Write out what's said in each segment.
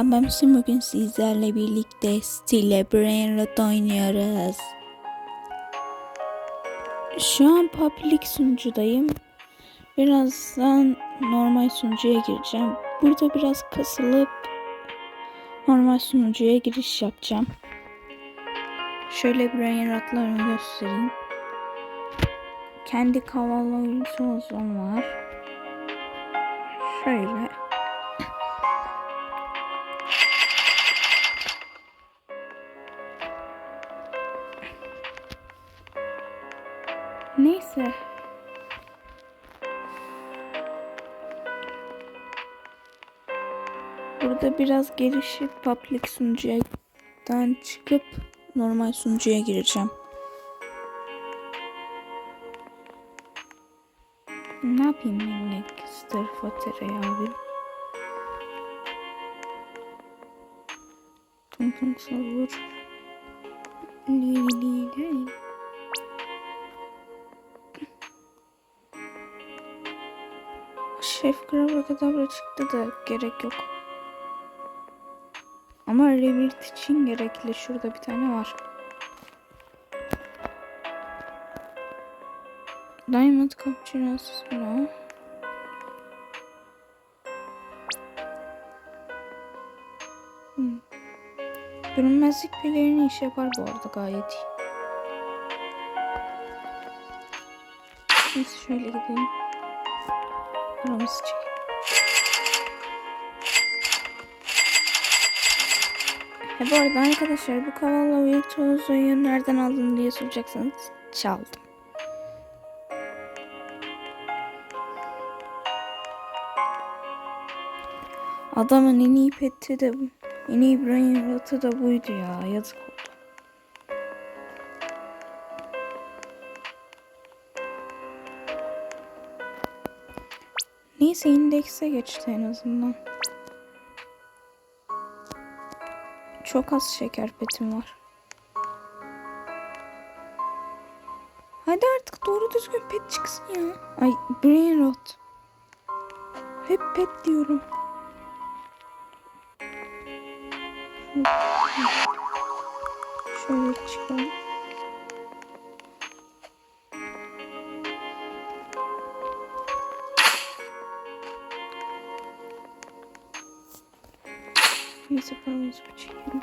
Şimdi bugün sizlerle birlikte Stile Brain Rot oynuyoruz. Şu an public sunucudayım. Birazdan normal sunucuya gireceğim. Burada biraz kasılıp normal sunucuya giriş yapacağım. Şöyle Brain Rot'larını göstereyim. Kendi kavala oyuncu var. Şöyle. Neyse. Burada biraz gelişip public sunucudan çıkıp normal sunucuya gireceğim. Ne yapayım ben Lancaster Fatter'e abi? Tum tum savur. Li li Şef Kadabra çıktı da gerek yok. Ama Revit için gerekli. Şurada bir tane var. Diamond Cappuccino. Hmm. Görünmezlik pelerini iş yapar bu arada gayet iyi. Neyse şöyle gidelim. Çekelim. Ha bu arada arkadaşlar bu Kavala Virtuoso'yu nereden aldın diye soracaksanız çaldım. Adamın en iyi peti de bu. En iyi brain rot'u da buydu ya. Yazık Neyse indekse geçti en azından. Çok az şeker petim var. Hadi artık doğru düzgün pet çıksın ya. Ay brain rot. Hep pet diyorum. Şöyle çıkalım. Neyse paramızı bir çekelim.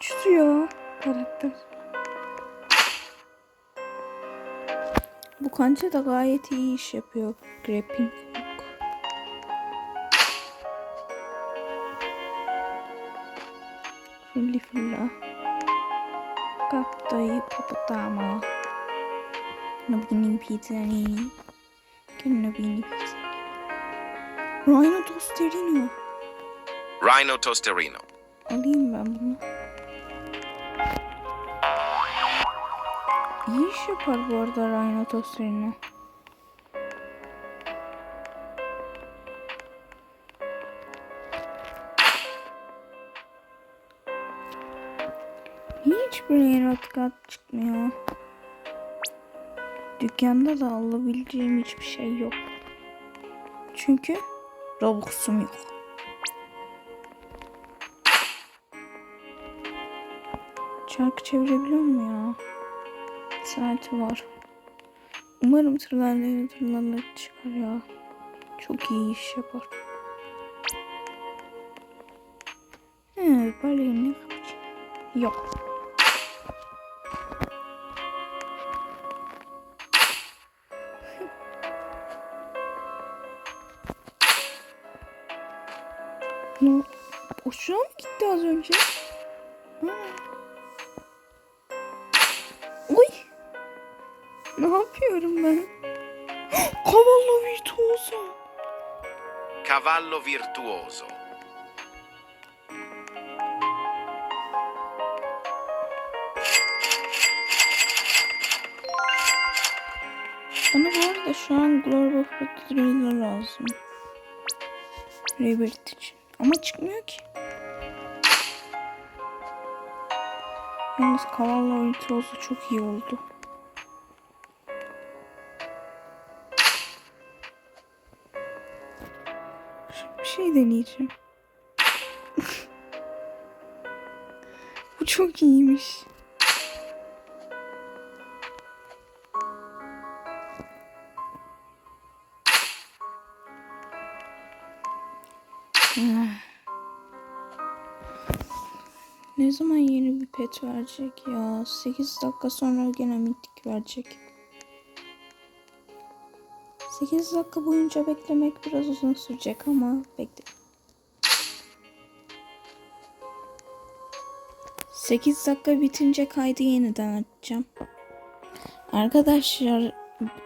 Uçtu ya karakter. Bu kanca da gayet iyi iş yapıyor. Grappling Fulli fulla. Kapta ippopotamo. Nabini pizzani. Che nabini pizza. Rhino tosterino. Rhino Tosterino. Alayım ben bunu. İyi iş yapar bu arada Rhino tosterino. Hiçbir rotkat çıkmıyor. Dükkanda da alabileceğim hiçbir şey yok. Çünkü Robux'um yok. Çarkı çevirebiliyor mu ya? Saati var. Umarım tırlarla tırlarla çıkar ya. Çok iyi iş yapar. He, balayı ne? Yok. Cavallo virtuoso. Bana bu arada şu an Global Thriller lazım. Rebirth için. Ama çıkmıyor ki. Yalnız ulti olsa çok iyi oldu. Bir şey deneyeceğim. Bu çok iyiymiş. Ne zaman yeni bir pet verecek ya? 8 dakika sonra gene mitik verecek. 8 dakika boyunca beklemek biraz uzun sürecek ama bekle. 8 dakika bitince kaydı yeniden açacağım. Arkadaşlar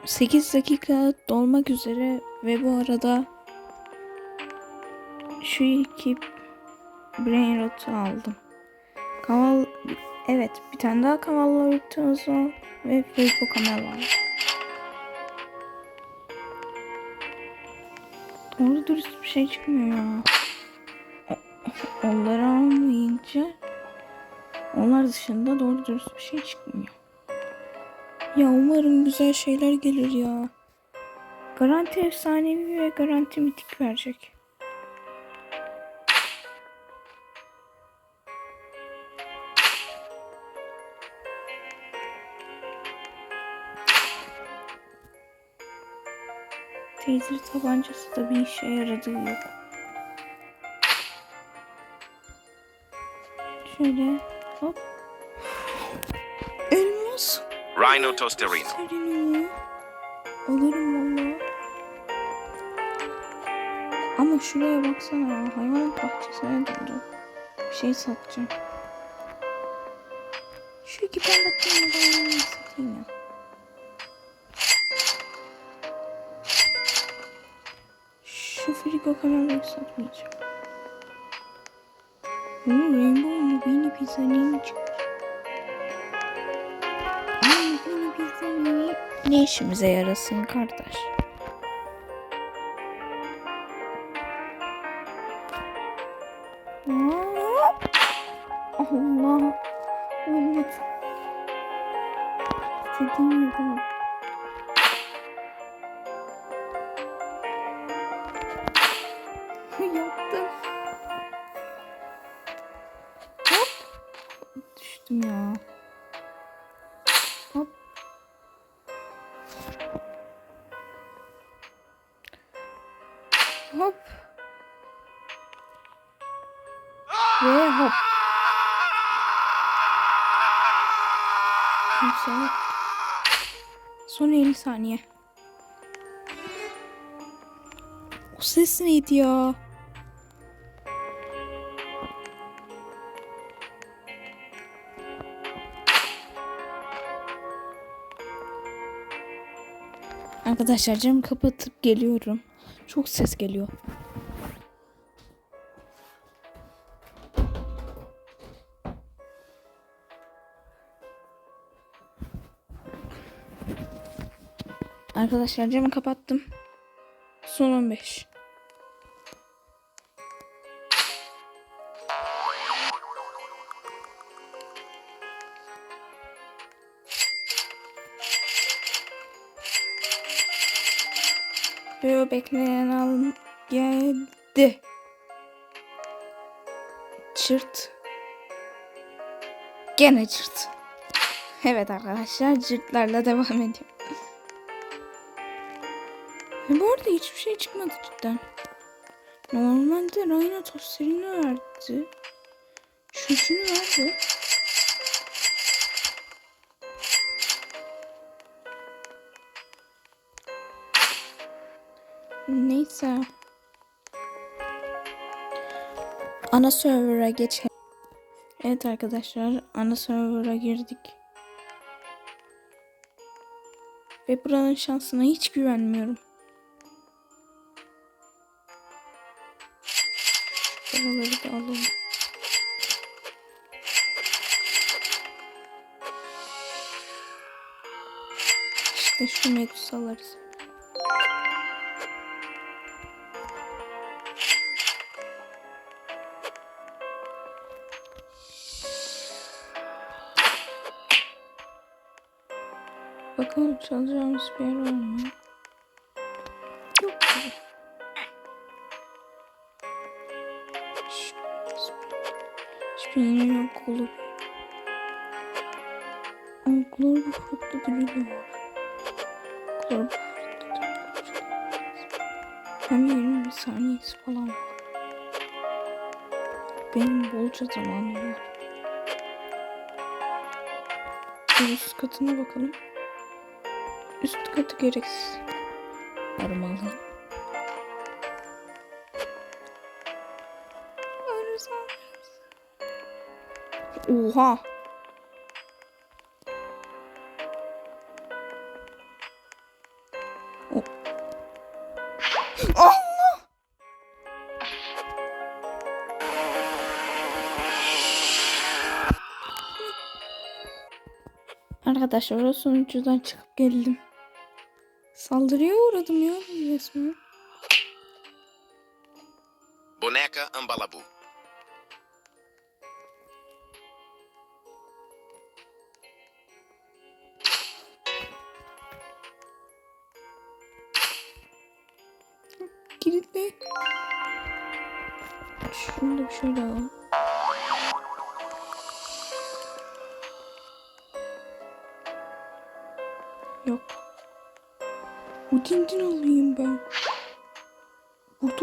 8 dakika dolmak üzere ve bu arada şu iki brain rotu aldım. Kaval evet bir tane daha kavallı rotumuz var ve Feyko kamera var. Doğru dürüst bir şey çıkmıyor ya. Onları almayınca onlar dışında doğru dürüst bir şey çıkmıyor. Ya umarım güzel şeyler gelir ya. Garanti efsanevi ve garanti mitik verecek. Taser tabancası da bir işe yaradığı yok. Şöyle hop. Elmas. Rhino Tosterino. Alırım valla. Ama şuraya baksana ya. Hayvanat bahçesine döndü. Bir şey satacağım. Şu iki pembe ben satayım ya. Kamerayı satmayacağım. Oo, Rainbow Mobini Pizzanini çıkmış. Ama Mobini Pizzanini ne işimize yarasın kardeş? Düştüm ya. Hop. Hop. Ve hop. Son 50 saniye. O ses neydi ya? Arkadaşlar camı kapatıp geliyorum. Çok ses geliyor. Arkadaşlar camı kapattım. Son 15. Ve o bekleyen al geldi. Çırt. Gene çırt. Evet arkadaşlar cırtlarla devam ediyor. Ve bu arada hiçbir şey çıkmadı cidden. Normalde Rhino Tosterino verdi. Şu üçünü verdi. Neyse. Ana server'a geçelim. Evet arkadaşlar ana server'a girdik. Ve buranın şansına hiç güvenmiyorum. Paraları da alalım. İşte şu medusaları. Bakalım çalacağımız bir yer var mı? Yok Hiçbir yeri yok kolu. Ama. Klor bir frukta dili Hem 20 saniyesi falan var. Benim bolca zamanım var. Bir üst katına bakalım. Üst katı gereksiz. Armalı. Oha. O- Allah. Arkadaşlar o sonucudan çıkıp geldim. Saldırıya uğradım ya resmen. Boneca Ambalabu. Kilitle. Şunu da şöyle alalım.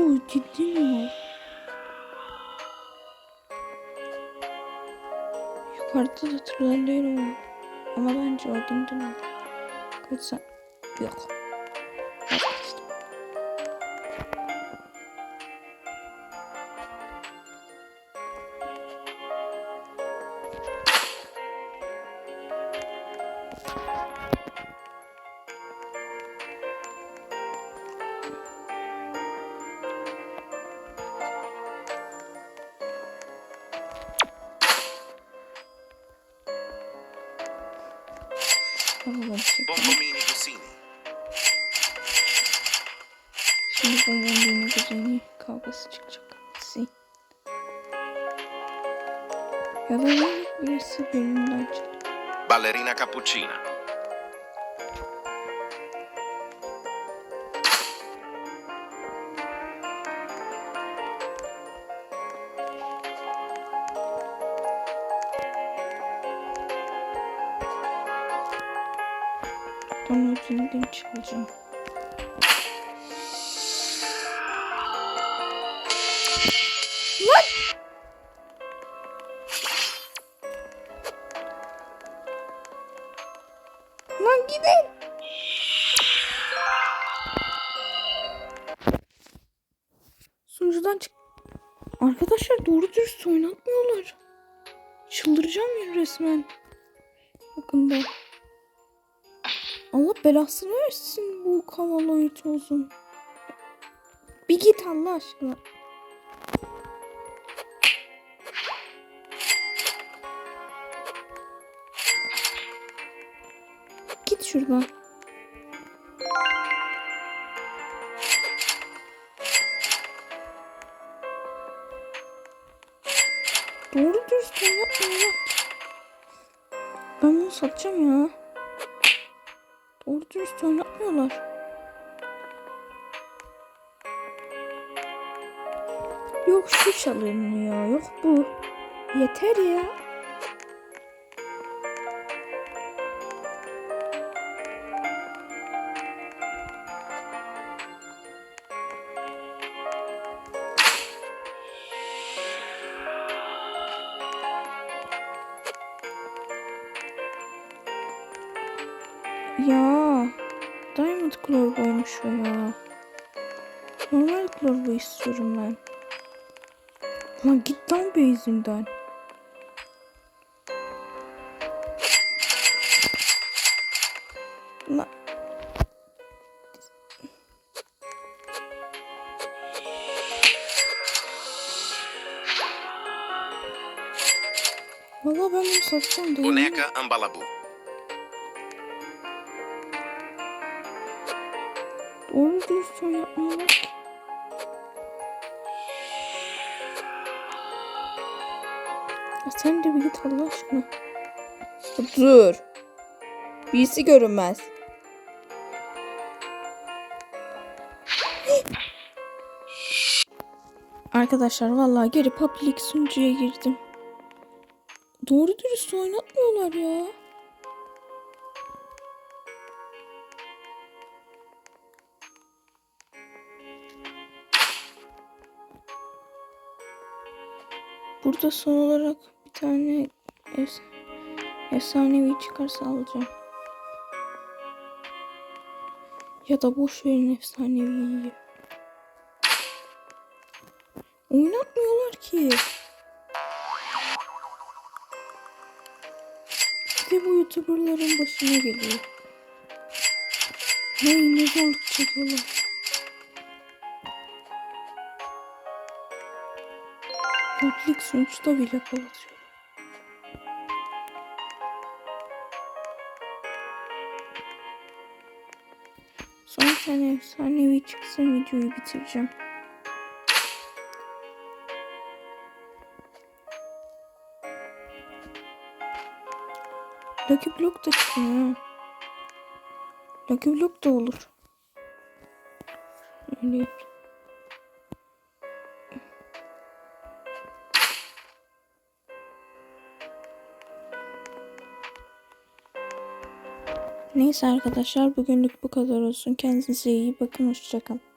Burada Udindin var. Yukarıda da var. Ama bence Udindin al. Kaçsan. Yok. Kavgası çıkacak. Si. Ya da ne birisi bölümden çıktı. Ballerina Cappuccina. Ben ödülden çalacağım. Lan! Lan gidin! Sunucudan çık. Arkadaşlar doğru dürüst oynatmıyorlar. Çıldıracağım ya resmen. Bakın da. Allah belasını versin bu kavanoyu olsun. Bir git Allah aşkına. Şuradan. Doğru dürüst oynatmıyorlar. Ben bunu satacağım ya. Doğru dürüst oynatmıyorlar. Yok şu çalınıyor. Yok bu. Yeter. Ya Normal Clover istiyorum ben. Lan git lan base'inden. Lan. Valla ben bunu satacağım da. Boneca Ambalabu. Doğru dürüst oynatmıyorlar ki. Sen de bir git Allah aşkına. Dur. Birisi görünmez. Arkadaşlar vallahi geri public sunucuya girdim. Doğru dürüst oynatmıyorlar ya. Burada son olarak bir tane efs efsanevi çıkarsa alacağım. Ya da boş verin efsaneviyi. Oynatmıyorlar ki. De bu youtuberların başına geliyor. Hey ne zorluk çekiyorlar. Public sonuçta bile kapatıyor. Son tane efsanevi çıksın videoyu bitireceğim. Lucky Block da çıkıyor ha. Lucky Block da olur. Öyle yap. Neyse arkadaşlar bugünlük bu kadar olsun. Kendinize iyi bakın. Hoşçakalın.